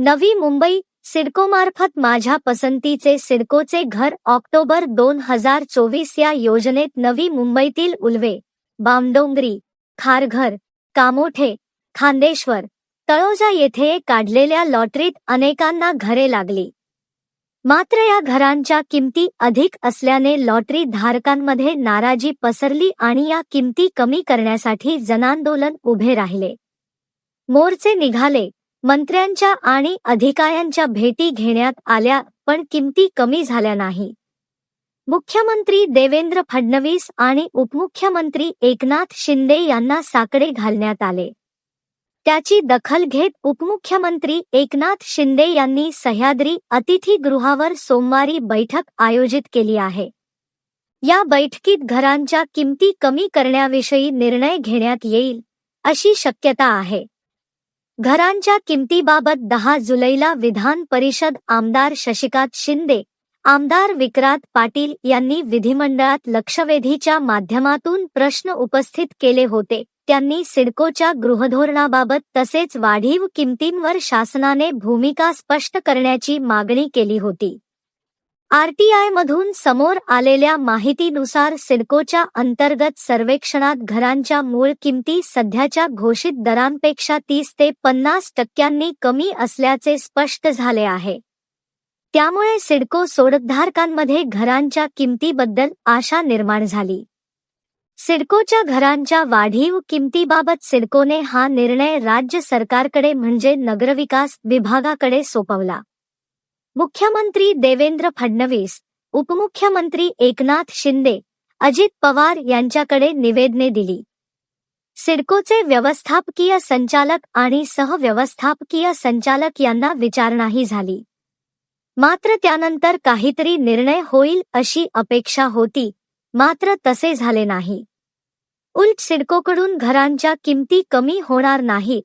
नवी मुंबई सिडकोमार्फत माझ्या पसंतीचे सिडकोचे घर ऑक्टोबर दोन हजार चोवीस या योजनेत नवी मुंबईतील उल्वे बामडोंगरी खारघर कामोठे खांदेश्वर तळोजा येथे काढलेल्या लॉटरीत अनेकांना घरे लागली. मात्र या घरांच्या किमती अधिक असल्याने लॉटरी धारकांमध्ये नाराजी पसरली आणि या किमती कमी करण्यासाठी जनांदोलन उभे राहिले. मोर्चे निघाले. मंत्र्यांच्या आणि अधिकाऱ्यांच्या भेटी घेण्यात आल्या पण किमती कमी झाल्या नाही. मुख्यमंत्री देवेंद्र फडणवीस आणि उपमुख्यमंत्री एकनाथ शिंदे यांना साकडे घालण्यात आले. त्याची दखल घेत उपमुख्यमंत्री एकनाथ शिंदे यांनी सह्याद्री अतिथीगृहावर सोमवारी बैठक आयोजित केली आहे. या बैठकीत घरांच्या किमती कमी करण्याविषयी निर्णय घेण्यात येईल अशी शक्यता आहे. घरांच्या किमतीबाबत दहा जुलैला विधान परिषद आमदार शशिकांत शिंदे आमदार विक्रांत पाटील यांनी विधिमंडळात लक्षवेधीच्या माध्यमातून प्रश्न उपस्थित केले होते. त्यांनी सिडकोच्या गृहधोरणाबाबत तसेच वाढीव किमतींवर शासनाने भूमिका स्पष्ट करण्याची मागणी केली होती. आरटीआय मधून समोर आलेल्या माहितीनुसार सिडकोच्या अंतर्गत सर्वेक्षणात घरांच्या मूळ किमती सध्याच्या घोषित दरांपेक्षा तीस ते पन्नास टक्क्यांनी कमी असल्याचे स्पष्ट झाले आहे. त्यामुळे सिडको सोडतधारकांमध्ये घरांच्या किमतीबद्दल आशा निर्माण झाली. सिडकोच्या घरांच्या वाढीव किमतीबाबत सिडकोने हा निर्णय राज्य सरकारकडे म्हणजे नगरविकास विभागाकडे सोपवला. मुख्यमंत्री देवेंद्र फडणवीस उपमुख्यमंत्री एकनाथ शिंदे अजित पवार यांच्याकडे निवेदने दिली. सिडकोचे व्यवस्थापकीय संचालक आणि सहव्यवस्थापकीय संचालक यांना विचारणाही झाली. मात्र त्यानंतर काहीतरी निर्णय होईल अशी अपेक्षा होती मात्र तसे झाले नाही. उलट सिडकोकडून घरांच्या किमती कमी होणार नाही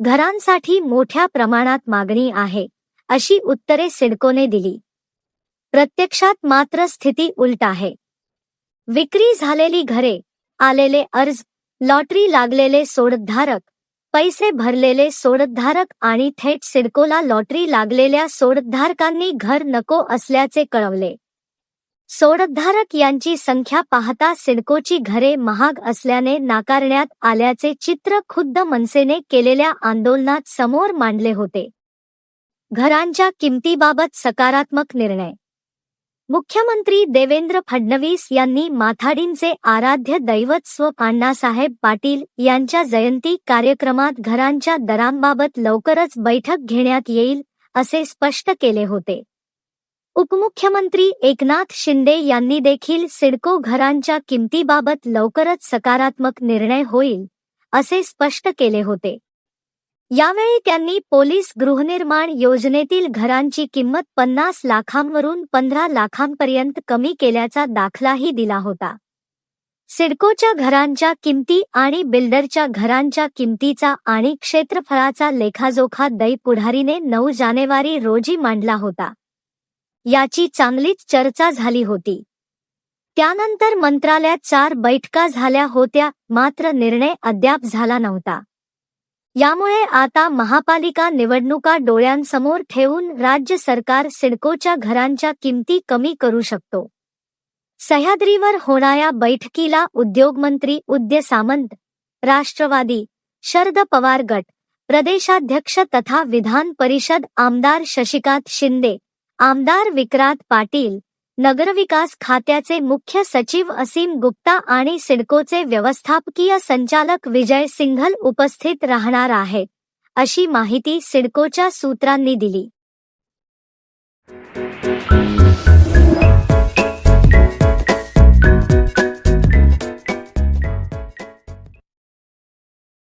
घरांसाठी मोठ्या प्रमाणात मागणी आहे. अशी उत्तरे सिडकोने दिली. प्रत्यक्षात मात्र स्थिती उलट आहे. विक्री झालेली घरे आलेले अर्ज लॉटरी लागलेले सोडतधारक पैसे भरलेले सोडतधारक आणि थेट सिडकोला लॉटरी लागलेल्या सोडतधारकांनी घर नको असल्याचे कळवले. सोडतधारक यांची संख्या पाहता सिडकोची घरे महाग असल्याने नाकारण्यात आल्याचे चित्र खुद्द मनसेने केलेल्या आंदोलनात समोर मांडले होते. घरांच्या किमतीबाबत सकारात्मक निर्णय. मुख्यमंत्री देवेंद्र फडणवीस यांनी माथाडींचे आराध्य दैवत स्व अण्णासाहेब पाटील यांच्या जयंती कार्यक्रमात घरांच्या दरांबाबत लवकरच बैठक घेण्यात येईल असे स्पष्ट केले होते. उपमुख्यमंत्री एकनाथ शिंदे यांनी देखील सिडको घरांच्या किमतीबाबत लवकरच सकारात्मक निर्णय होईल असे स्पष्ट केले होते. यावेळी त्यांनी पोलीस गृहनिर्माण योजनेतील घरांची किंमत पन्नास लाखांवरून पंधरा लाखांपर्यंत कमी केल्याचा दाखलाही दिला होता. सिडकोच्या घरांच्या किमती आणि बिल्डरच्या घरांच्या किमतीचा आणि क्षेत्रफळाचा लेखाजोखा दै पुढारीने नऊ जानेवारी रोजी मांडला होता. याची चांगलीच चर्चा झाली होती. त्यानंतर मंत्रालयात चार बैठका झाल्या होत्या मात्र निर्णय अद्याप झाला नव्हता. यामुळे आता महापालिका निवडणुका डोळ्यांसमोर ठेवून राज्य सरकार सिडकोच्या घरांच्या किमती कमी करू शकतो. सह्याद्रीवर होणाऱ्या बैठकीला उद्योगमंत्री उद्य सामंत राष्ट्रवादी शरद पवार गट प्रदेशाध्यक्ष तथा विधान परिषद आमदार शशिकांत शिंदे आमदार विक्रांत पाटील नगरविकास खात्याचे मुख्य सचिव असीम गुप्ता आणि सिडकोचे व्यवस्थापकीय संचालक विजय सिंघल उपस्थित राहणार आहेत अशी माहिती सिडकोच्या सूत्रांनी दिली.